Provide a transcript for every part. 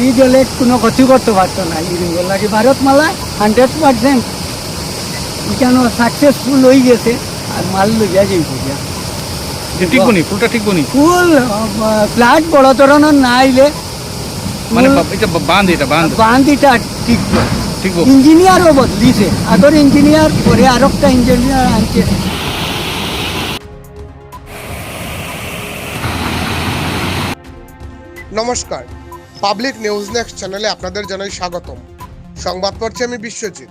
এই জলে কোনো ক্ষতি করতে পারতো না লাগে ভারতমালা হান্ড্রেড পার্সেন্ট কেন সাকসেসফুল হয়ে গেছে? আর মাল লইয়া যাই বুঝিয়া ঠিক বনি ফুলটা ঠিক বনি? ফুল ফ্ল্যাট বড় ধরনের না আইলে মানে এটা বাঁধ এটা বাঁধ। বান্দিটা ঠিক ঠিক ইঞ্জিনিয়ারও বদলিছে। আগর ইঞ্জিনিয়ার পরে আর একটা ইঞ্জিনিয়ার আনছে। নমস্কার। পাবলিক নিউজ নেক্সট চ্যানেলে আপনাদের জানাই স্বাগতম। সংবাদ পড়ছি আমি বিশ্বজিৎ।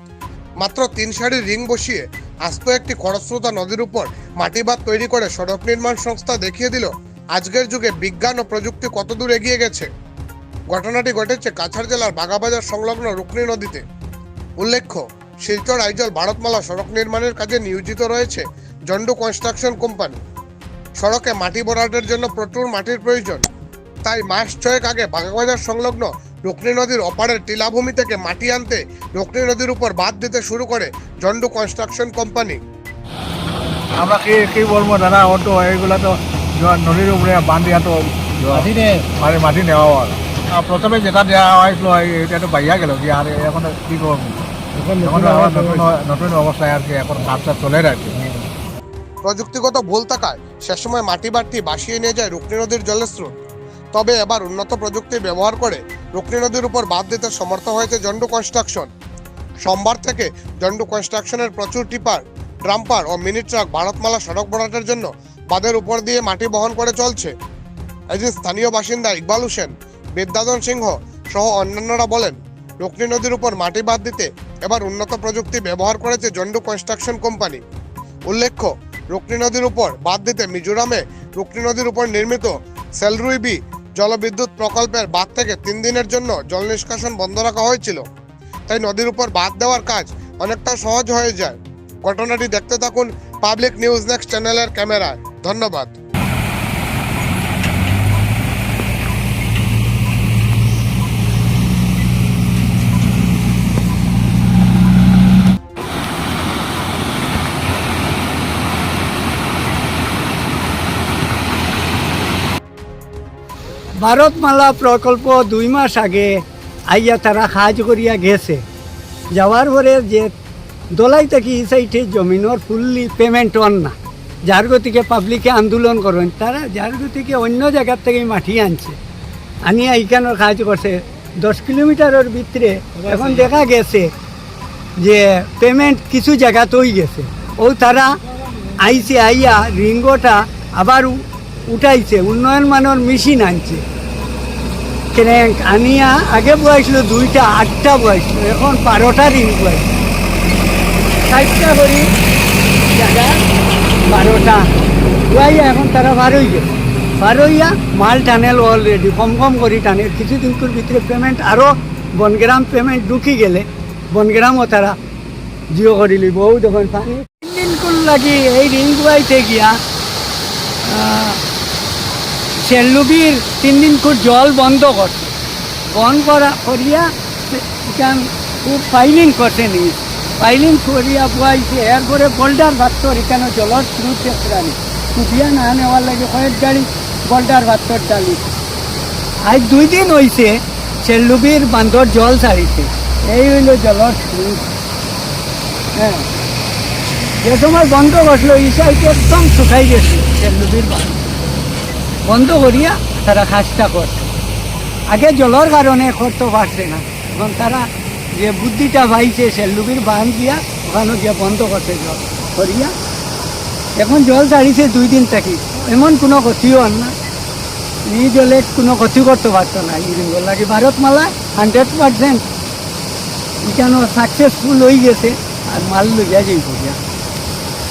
মাত্র তিন সারির রিং বসিয়ে আস্ত একটি খরস্রোতা নদীর উপর মাটিবাদ তৈরি করে সড়ক নির্মাণ সংস্থা দেখিয়ে দিল, আজকের যুগে বিজ্ঞান ও প্রযুক্তি কতদূর এগিয়ে গেছে। ঘটনাটি ঘটেছে কাছাড় জেলার বাগাবাজার সংলগ্ন রুকনি নদীতে। উল্লেখ্য, শিলচর আইজল ভারতমালা সড়ক নির্মাণের কাজে নিয়োজিত রয়েছে জন্ডু কনস্ট্রাকশন কোম্পানি। সড়কে মাটি ভরাটের জন্য প্রচুর মাটির প্রয়োজন। তাই মাস ছয়েক আগে বাগাবাজার সংলগ্ন রুকনি নদীর অপারের টিলাভূমি থেকে মাটি আনতে রুকনি নদীর উপর বাদ দিতে শুরু করে জন্ডু কনস্ট্রাকশন কোম্পানি। আমরা কি কি বলব দাদা ও তো এইগুলো তো নদীর উপরে বান দিয়া তো মানে মাটি নেওয়া হয়। প্রথমে যেটা দেওয়া হয়েছিল এটা তো বাইয়া গেল যে আর এখন কি করব? নতুন অবস্থায় আর কি এখন কাজ টাজ চলে আর কি প্রযুক্তিগত ভুল থাকায় সে সময় মাটি বাড়তি বাসিয়ে নিয়ে যায় রুকনি নদীর জলের স্রোত তবে এবার উন্নত প্রযুক্তি ব্যবহার করে রুকনি নদীর উপর বাঁধ দিতে সমর্থ হয়েছে জন্ডু কনস্ট্রাকশন। সোমবার থেকে জন্ডু কনস্ট্রাকশনের প্রচুর টিপার, ড্রাম্পার ও মিনি ট্রাক ভারতমালা সড়ক ভরাটের জন্য বাঁধের উপর দিয়ে মাটি বহন করে চলছে। এদিন স্থানীয় বাসিন্দা ইকবাল হোসেন বিদ্যাধন সিংহ সহ অন্যান্যরা বলেন রুকনি নদীর উপর মাটি বাদ দিতে এবার উন্নত প্রযুক্তি ব্যবহার করেছে জন্ডু কনস্ট্রাকশন কোম্পানি। উল্লেখ্য রুকনি নদীর উপর বাদ দিতে মিজোরামে রুকনি নদীর উপর নির্মিত সেলরুই বি জলবিদ্যুৎ প্রকল্পের বাদ থেকে তিন দিনের জন্য জল নিষ্কাশন বন্ধ রাখা হয়েছিল। তাই নদীর উপর বাদ দেওয়ার কাজ অনেকটা সহজ হয়ে যায়। ঘটনাটি দেখতে থাকুন পাবলিক নিউজ নেক্সট চ্যানেলের ক্যামেরায়। ধন্যবাদ। ভারতমালা প্রকল্প দুই মাস আগে আইয়া তারা সাহায্য করিয়া গেছে। যাওয়ার পরে যে দোলাই থেকে এই সাইডে জমিনের ফুললি পেমেন্ট অন না। যার গতিকে পাবলিকে আন্দোলন করেন তারা যার গতিকে অন্য জায়গার থেকে মাটি আনছে। আনিয়া এইখানের সাহায্য করছে। দশ কিলোমিটারের ভিতরে এখন দেখা গেছে যে পেমেন্ট কিছু জায়গাতেই গেছে। ও তারা আইছে আইয়া রিঙ্গোটা আবার উঠাইছে, উন্নয়ন মানের মেশিন আনছে। ক্র্যাঙ্ক আনিয়া আগে বয়াইছিল দুইটা, আটটা বয়াইছিল, এখন বারোটা রিং বয়াইছে। ষাটটা করি জায়গা, বারোটা। বয়াইয়া এখন তারা বার গেছে বার হইয়া মাল টানেল অলরেডি কম কম করি টানে কিছুদিন করে ভিতরে পেমেন্ট আরও বনগ্রাম পেমেন্ট ঢুকি গেলে, বনগ্রামও তারা জিও করে ও যখন পানি দিন লাগি এই রিং বয়াইতে গিয়া আহ, সেল্লুবির তিন দিন খুব জল বন্ধ করছে। বন্ধ করা করিয়া এখান খুব ফাইলিং করছে নি। ফাইলিং করিয়া বুয়াইছে এরপরে বোল্ডার ভাত্তর এখানে জলের স্রোত প্রাণী কুটিয়া না নেওয়ার লাগে কয়েক গাড়ি বোল্ডার ভাত্তর ডালি আজ দুই দিন হইছে সেল্লুবির বান্ধর জল ছাড়িছে। এই হইল জলের স্রোত। হ্যাঁ। যে সময় বন্ধ করছিল এই সাইডে একদম শুকাই গেছে সেল্লুবির বান্ধ বন্ধ করিয়া তারা কাজটা করছে। আগে জলের কারণে করতে পারছে না। এখন তারা যে বুদ্ধিটা পাইছে সেল্লুবির বান দিয়া ওখানে গিয়ে বন্ধ করছে জল। করিয়া এখন জল ছাড়িছে দুই দিন থাকি। এমন কোনো ক্ষতিও আর না। এই জলে কোনো ক্ষতি করতে পারতো না। এই রিঙ্গল লাগে ভারতমালা হান্ড্রেড পার্সেন্ট এখানে সাকসেসফুল হয়ে গেছে আর মাল লইয়া যাই করিয়া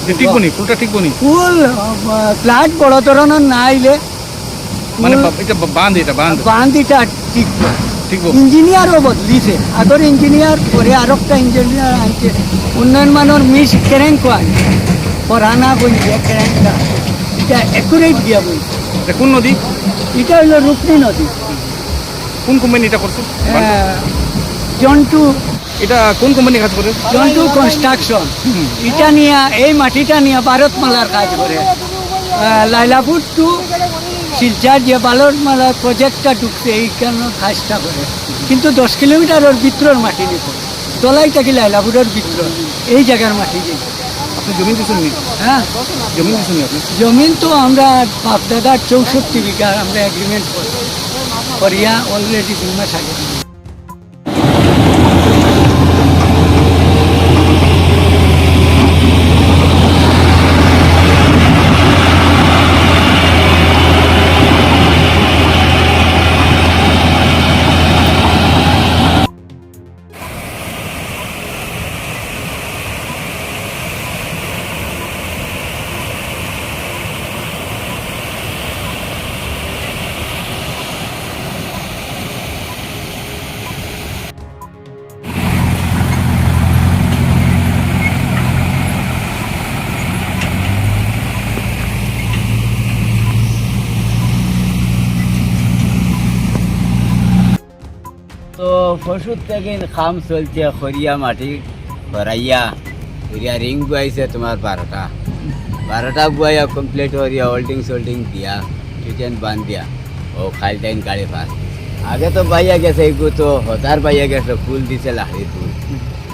যে ঠিক বনি ফুলটা ঠিক বনি ফুল ফ্ল্যাট বড় ধরনের না আইলে মানে এটা বাঁধ এটা বাঁধ। ঠিক ইঞ্জিনিয়ারও বদলিছে। আগর ইঞ্জিনিয়ার পরে আর একটা ইঞ্জিনিয়ার আনছে। উন্নয়ন মানের মিস ক্র্যাঙ্ক আনছে পরানা বলছে ক্র্যাঙ্কটা এটা একুরেট গিয়া বলছে। এটা কোন নদী? এটা হলো রূপনী নদী। কোন কোম্পানি এটা করছে? জন্টু। এটা কোন কোম্পানি কাজ করে? জন্টু কনস্ট্রাকশন এটা নিয়ে এই মাটিটা নিয়ে ভারতমালার কাজ করে। লাইলাপুর টু শিলচার যে বালর মালা প্রজেক্টটা ঢুকছে এই কারণে কাজটা করে। কিন্তু দশ কিলোমিটার ওর ভিতরের মাটি নিত তলাই থাকি লাইলাপুরের ভিতর এই জায়গার মাটি নিত আপনি জমি দিচ্ছেন হ্যাঁ। জমি দিচ্ছেন নি আপনি? জমিন তো আমরা বাপদাদার চৌষট্টি বিঘা আমরা এগ্রিমেন্ট করি। করিয়া অলরেডি দুই মাস আগে। পশুর থেকে খাম চলছে খরিয়া মাটি ভরাইয়া খরিয়া রিং বুয়াইছে তোমার বারোটা বারোটা বুয়াইয়া কমপ্লিট করিয়া হোল্ডিং সোল্ডিং দিয়া চিকেন বান দিয়া। ও খাইল টাইন গাড়ি পাস আগে তো বাইয়া গেছে এগু তো হতার বাইয়া গেছে, ফুল দিছে লাহরি ফুল।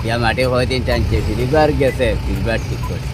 দিয়া মাটি কয়দিন টানছে ফিরিবার গেছে ফিরবার ঠিক করছে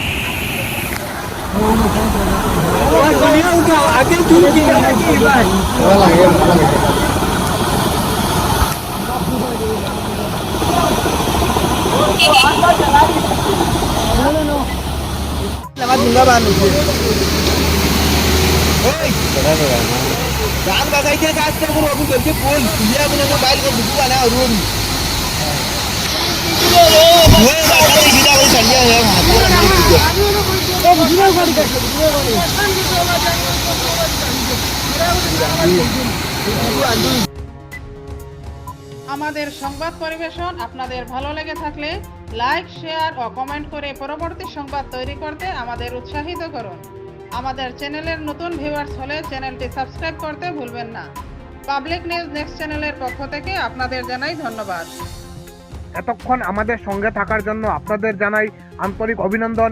Jangan bahasa itu kan, sekarang baru pun, dia punya mobil kan, buku kan ya, rumah. আমাদের সংবাদ পরিবেশন আপনাদের ভালো লেগে থাকলে লাইক, শেয়ার ও কমেন্ট করে পরবর্তী সংবাদ তৈরি করতে আমাদের উৎসাহিত করুন। আমাদের চ্যানেলের নতুন ভিউয়ার্স হলে চ্যানেলটি সাবস্ক্রাইব করতে ভুলবেন না। পাবলিক নিউজ নেক্সট চ্যানেলের পক্ষ থেকে আপনাদের জানাই ধন্যবাদ। এতক্ষণ আমাদের সঙ্গে থাকার জন্য আপনাদের জানাই আন্তরিক অভিনন্দন।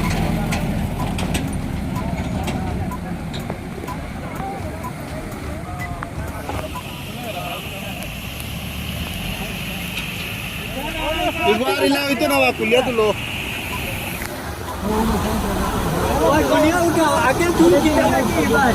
আগে দুই বিঘা মাটি এবার